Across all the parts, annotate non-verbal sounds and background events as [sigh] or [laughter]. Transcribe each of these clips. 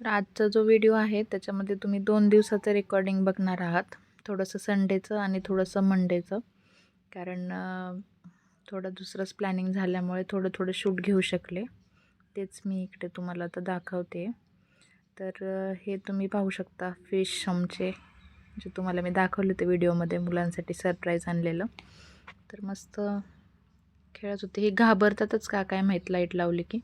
तर आजचा जो व्हिडिओ आहे त्याच्यामध्ये तुम्ही दोन दिवसाचं रेकॉर्डिंग बघणार आहात. थोडंसं संडेचं आणि थोडंसं मंडेचं कारण थोडं दुसरंच प्लॅनिंग झाल्यामुळे थोडं थोडं शूट घेऊ शकले. तेच मी इकडे तुम्हाला आता दाखवते. तर हे तुम्ही पाहू शकता फिश आमचे. जे तुम्हाला मी दाखवले होते व्हिडिओमध्ये मुलांसाठी सरप्राईज आणलेलं. तर मस्त खेळत होते. हे घाबरतातच का? काय माहीत लाइट लावली की.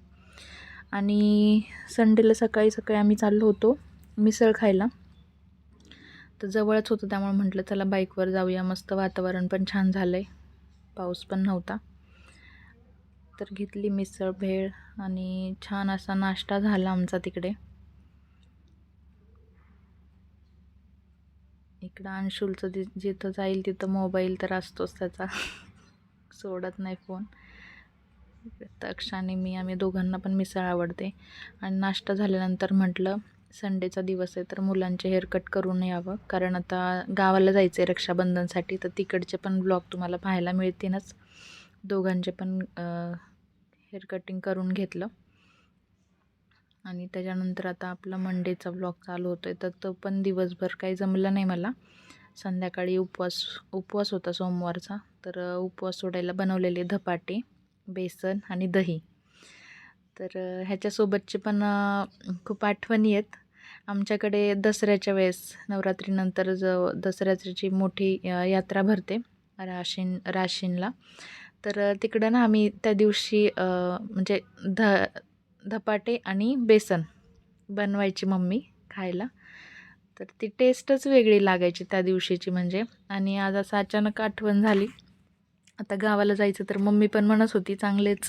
आणि संडेला सकाळी सकाळी आम्ही चाललो होतो मिसळ खायला. तर जवळच होतं त्यामुळे म्हटलं चला बाईकवर जाऊया मस्त वातावरण पण छान झालं आहे पाऊस पण नव्हता. तर घेतली मिसळ भेळ आणि छान असा नाश्ता झाला आमचा तिकडे. इकडं अंशुलचं जि जिथं जाईल तिथं मोबाईल तर असतोच त्याचा. [laughs] सोडत नाही फोन. तक्ष आणि मी आम्ही दोघांना पण मिसळ आवडते. आणि नाश्ता झाल्यानंतर म्हटलं संडेचा दिवस आहे तर मुलांचे हेअरकट करून यावं. कारण आता गावाला जायचं आहे रक्षाबंधनसाठी तर तिकडचे पण ब्लॉग तुम्हाला पाहायला मिळतीलच. दोघांचे पण हेअर कटिंग करून घेतलं. आणि त्याच्यानंतर आता आपला मंडेचा ब्लॉग चालू होतो आहे तर तो पण दिवसभर काही जमलं नाही मला. संध्याकाळी उपवास उपवास होता सोमवारचा तर उपवास सोडायला बनवलेले धपाटे. बेसन आणि दही. तर ह्याच्यासोबतचे पण खूप आठवणी आहेत. आमच्याकडे दसऱ्याच्या वेळेस नवरात्रीनंतर ज दसऱ्याची मोठी यात्रा भरते राशीन राशीनला. तर तिकडं ना आम्ही त्या दिवशी म्हणजे ध धपाटे आणि बेसन बनवायची मम्मी खायला. तर ती टेस्टच वेगळी लागायची त्या दिवशीची म्हणजे. आणि आज असं अचानक आठवण झाली. आता गावाला जायचं तर मम्मी पण म्हणत होती चांगलेच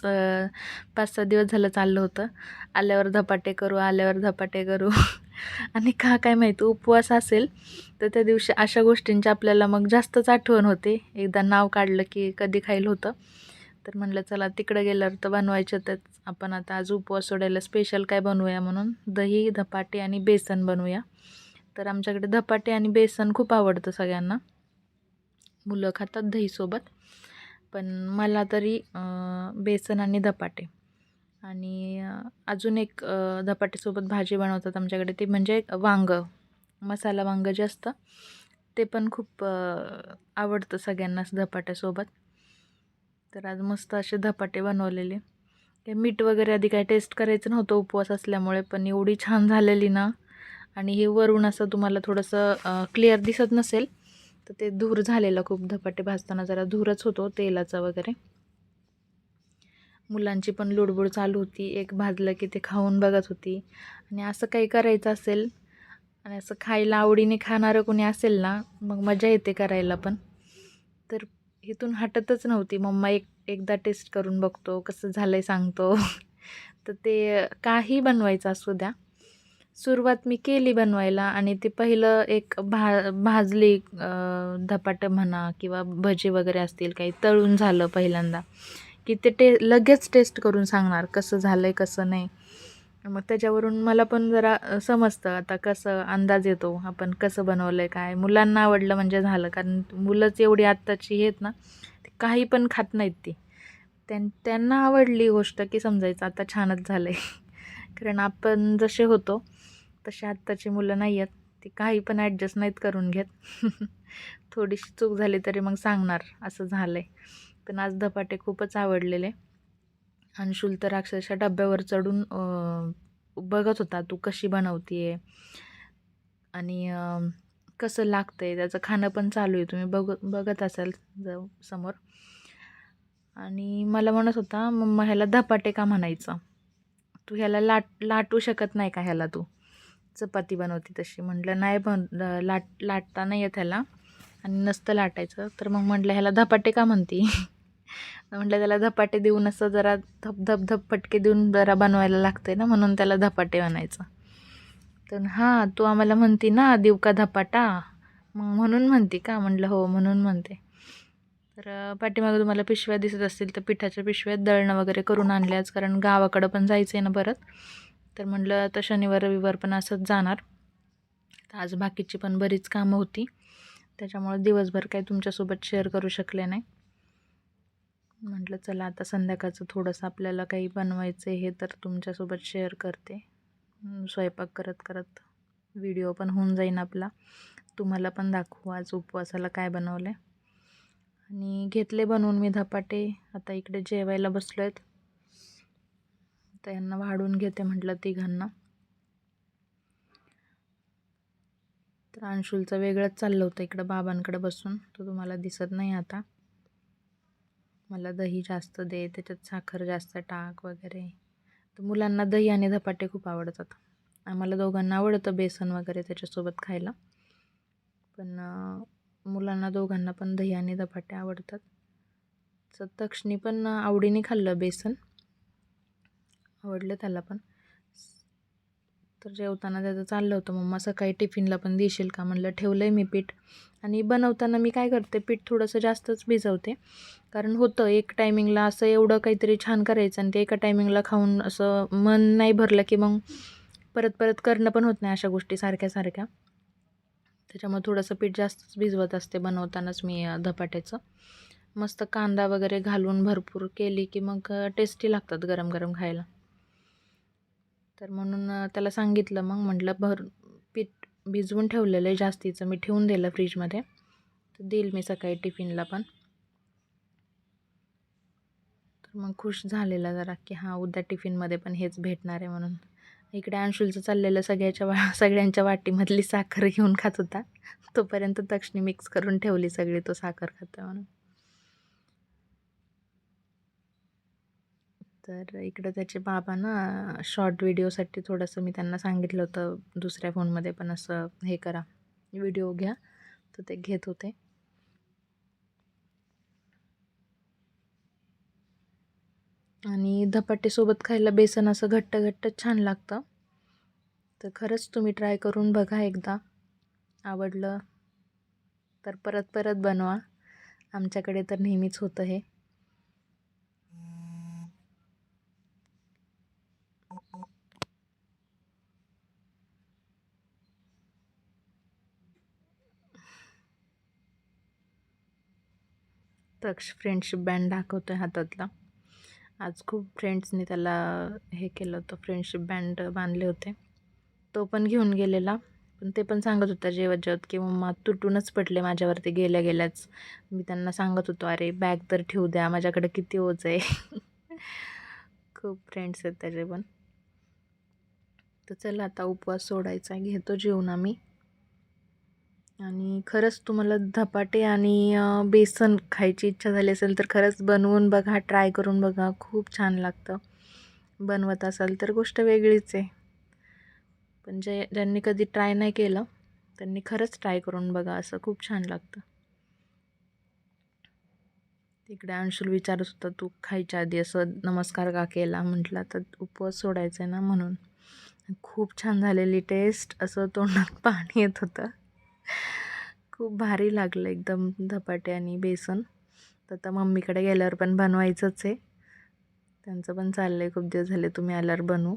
पाच सहा दिवस झालं चाललं होतं. आल्यावर धपाटे करू आल्यावर धपाटे करू. [laughs] आणि का काय माहिती उपवास असेल तर त्या दिवशी अशा गोष्टींची आपल्याला मग जास्तच आठवण होते. एकदा नाव काढलं की कधी खाईल होतं. तर म्हणलं चला तिकडं गेल्यावर तर बनवायचं तर आपण आता आज उपवास सोडायला स्पेशल काय बनवूया म्हणून? दही धपाटे आणि बेसन बनवूया. तर आमच्याकडे धपाटे आणि बेसन खूप आवडतं सगळ्यांना. मुलं खातात दहीसोबत. पण मला तरी बेसन आणि धपाटे. आणि अजून एक धपाटेसोबत भाजी बनवतात आमच्याकडे ती म्हणजे वांगं मसाला वांगं जे असतं ते पण खूप आवडतं सगळ्यांनाच धपाट्यासोबत. तर आज मस्त असे धपाटे बनवलेले. ते मीठ वगैरे आधी काय टेस्ट करायचं नव्हतं उपवास असल्यामुळे पण एवढी छान झालेली ना. आणि हे वरून असं तुम्हाला थोडंसं क्लिअर दिसत नसेल तर ते धूर झालेलं खूप धपाटे भाजताना जरा धूरच होतो तेलाचा वगैरे. मुलांची पण लुडबुड चालू होती एक भाजलं की ते खाऊन बघत होती. आणि असं काही करायचं असेल आणि असं खायला आवडीने खाणारं कोणी असेल ना मग मजा येते करायला पण. तर इथून हटतच नव्हती. मम्मा एक एकदा टेस्ट करून बघतो कसं झालं आहे सांगतो. [laughs] तर ते काही बनवायचं असू द्या. सुरुवात मी केली बनवायला आणि ते पहिलं एक भा भाजली धपाटं म्हणा किंवा भजी वगैरे असतील काही तळून झालं पहिल्यांदा की ते टे लगेच टेस्ट करून सांगणार कसं झालं आहे कसं नाही. मग त्याच्यावरून मला पण जरा समजतं आता कसं अंदाज येतो आपण कसं बनवलं आहे काय? मुलांना आवडलं म्हणजे झालं कारण मुलंच एवढी आत्ताची आहेत ना ते काही पण खात नाहीत ती. त्यां त्यांना आवडली गोष्ट की समजायचं आता छानच झालं आहे कारण आपण जसे होतो तसे आत्ताची मुलं नाही आहेत. ती काही पण ॲडजस्ट नाहीत करून घेत. [laughs] थोडीशी चूक झाली तरी मग सांगणार असं झालं आहे पण आज धपाटे खूपच आवडलेले. अंशुल तर अक्षरशः डब्यावर चढून बघत होता तू कशी बनवते आणि कसं लागतं आहे त्याचं खाणं पण चालू आहे. तुम्ही बघ बघत असाल जाऊ समोर. आणि मला म्हणत होता मम्मा ह्याला धपाटे का म्हणायचं? तू ह्याला लाट लाटू शकत नाही का ह्याला तू? चपाती बनवते तशी. म्हटलं नाही बन लाट लाटता नाही येत ह्याला. आणि नसतं लाटायचं. तर मग म्हटलं ह्याला धपाटे का म्हणती? [laughs] म्हटलं त्याला धपाटे देऊन असं जरा धप धप धप फटके देऊन जरा बनवायला लागते ना म्हणून त्याला धपाटे बनायचं तर हां तू आम्हाला म्हणती ना देऊ का धपाटा? मग म्हणून म्हणते का? म्हटलं हो म्हणून म्हणते. तर पाठीमागं तुम्हाला पिशव्या दिसत असतील तर पिठाच्या पिशव्यात दळणं वगैरे करून आणल्याच कारण गावाकडं पण जायचं आहे ना परत. तर म्हटलं आता शनिवार रविवार पण असंच जाणार. तर आज बाकीची पण बरीच कामं होती. त्याच्यामुळे दिवसभर काही तुमच्यासोबत शेअर करू शकले नाही. म्हटलं चला आता संध्याकाळचं थोडंसं आपल्याला काही बनवायचं हे तर तुमच्यासोबत शेअर करते. स्वयंपाक करत करत व्हिडिओ पण होऊन जाईन आपला. तुम्हाला पण दाखवू आज उपवासाला काय बनवलं आहे आणि घेतले बनवून मी धपाटे. आता इकडे जेवायला बसलो आहेत तर यांना वाढून घेते म्हटलं तिघांना. तर अंशुलचं वेगळंच चाललं होतं इकडं बाबांकडे बसून. तो तुम्हाला दिसत नाही आता. मला दही जास्त दे त्याच्यात साखर जास्त टाक वगैरे. तर मुलांना दही आणि धपाटे खूप आवडतात. आम्हाला दोघांना आवडतं बेसन वगैरे त्याच्यासोबत खायला. पण मुलांना दोघांना पण दही आणि धपाटे आवडतात. तर तक्षणी पण आवडीने खाल्लं बेसन. आवडलं त्याला पण. तर जेवताना त्याचं चाललं होतं. मम्मा सकाळी टिफिनला पण देशील का म्हणलं ठेवलं आहे मी पीठ. आणि बनवताना मी काय करते पीठ थोडंसं जास्तच भिजवते. कारण होतं एक टायमिंगला असं एवढं काहीतरी छान करायचं आणि ते एका टायमिंगला खाऊन असं मन नाही भरलं की मग परत परत करणं पण होत नाही अशा गोष्टी सारख्या सारख्या. त्याच्यामुळे थोडंसं पीठ जास्तच भिजवत असते बनवतानाच मी धपाट्याचं. मस्त कांदा वगैरे घालून भरपूर केली की मग टेस्टी लागतात गरम गरम खायला. तर म्हणून त्याला सांगितलं. मग म्हटलं भर पीठ भिजवून ठेवलेलं आहे जास्तीचं. मी ठेवून दिलं फ्रीजमध्ये. तर देईल मी सकाळी टिफिनला पण. तर मग खुश झालेला जरा की हां उद्या टिफिनमध्ये पण हेच भेटणार आहे म्हणून. इकडे अंशुलचं चाललेलं सगळ्याच्या वा [laughs] सगळ्यांच्या वाटीमधली साखर [laughs] घेऊन खात होता. तोपर्यंत दक्षिणी मिक्स करून ठेवली सगळी तो साखर खाता म्हणून. तर इकडं त्याचे बाबा ना शॉर्ट व्हिडिओसाठी थोडंसं मी त्यांना सांगितलं होतं दुसऱ्या फोनमध्ये पण असं हे करा व्हिडिओ घ्या. तर ते घेत होते. आणि धपाटेसोबत खायला बेसन असं घट्ट घट्ट छान लागतं. तर खरंच तुम्ही ट्राय करून बघा एकदा. आवडलं तर परत परत बनवा. आमच्याकडे तर नेहमीच होतं हे. तक्ष फ्रेंडशिप बँड दाखवतो आहे हातातला. आज खूप फ्रेंड्सनी त्याला हे केलं होतं फ्रेंडशिप बँड बांधले होते. तो पण घेऊन गेलेला. पण ते पण सांगत होता जेवत जेवत की मम्मा तुटूनच पडले माझ्यावरती गेल्या गेल्याच. मी त्यांना सांगत होतो अरे बॅग तर ठेवू द्या माझ्याकडे किती ओझ आहे. [laughs] खूप फ्रेंड्स आहेत त्याचे पण. तर चला आता उपवास सोडायचा घेतो जेवून आम्ही. आणि खरंच तुम्हाला धपाटे आणि बेसन खायची इच्छा झाली असेल तर खरंच बनवून बघा ट्राय करून बघा. खूप छान लागतं बनवत असाल तर. गोष्ट वेगळीच आहे. पण जे ज्यांनी कधी ट्राय नाही केलं त्यांनी खरंच ट्राय करून बघा. असं खूप छान लागतं. तिकडे अंशुल विचारत होता तू खायच्या आधी असं नमस्कार का केला? म्हटला तर उपवास सोडायचा आहे ना म्हणून. खूप छान झालेली टेस्ट असं तोंडात [laughs] पाणी येत होतं. खूप भारी लागलं एकदम धपाटे आणि बेसन. तर आता मम्मीकडे गेल्यावर पण बनवायचंच आहे. त्यांचं पण चाललं आहे खूप दिवस झाले तुम्ही आल्यावर बनवू.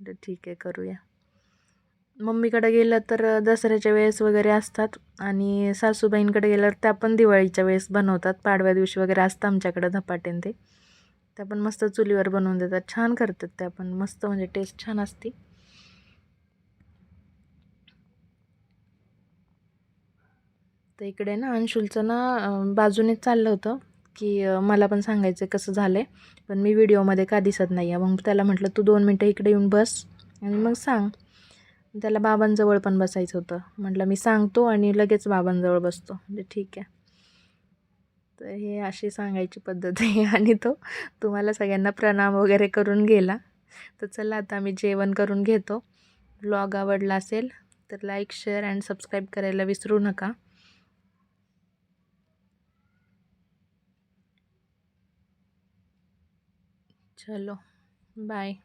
तर ठीक आहे करूया. मम्मीकडे गेलं तर दसऱ्याच्या वेळेस वगैरे असतात आणि सासूबाईंकडे गेल्यावर त्या पण दिवाळीच्या वेळेस बनवतात. पाडव्या दिवशी वगैरे असतं आमच्याकडं धपाटे ते. त्या पण मस्त चुलीवर बनवून देतात. छान करतात त्या पण. मस्त म्हणजे टेस्ट छान असते. तर इकडे ना अंशुलचं ना बाजूनेच चाललं होतं की मला पण सांगायचं कसं झालं आहे पण मी व्हिडिओमध्ये का दिसत नाही आहे मग त्याला म्हटलं तू दोन मिनटं इकडे येऊन बस आणि मग सांग. त्याला बाबांजवळ पण बसायचं होतं. म्हटलं मी सांगतो आणि लगेच बाबांजवळ बसतो. म्हणजे ठीक आहे. तर हे अशी सांगायची पद्धत आहे. [laughs] आणि तो तुम्हाला सगळ्यांना प्रणाम वगैरे करून गेला. तर चला आता आम्ही जेवण करून घेतो. ब्लॉग आवडला असेल तर लाईक शेअर अँड सबस्क्राईब करायला विसरू नका. चलो बाय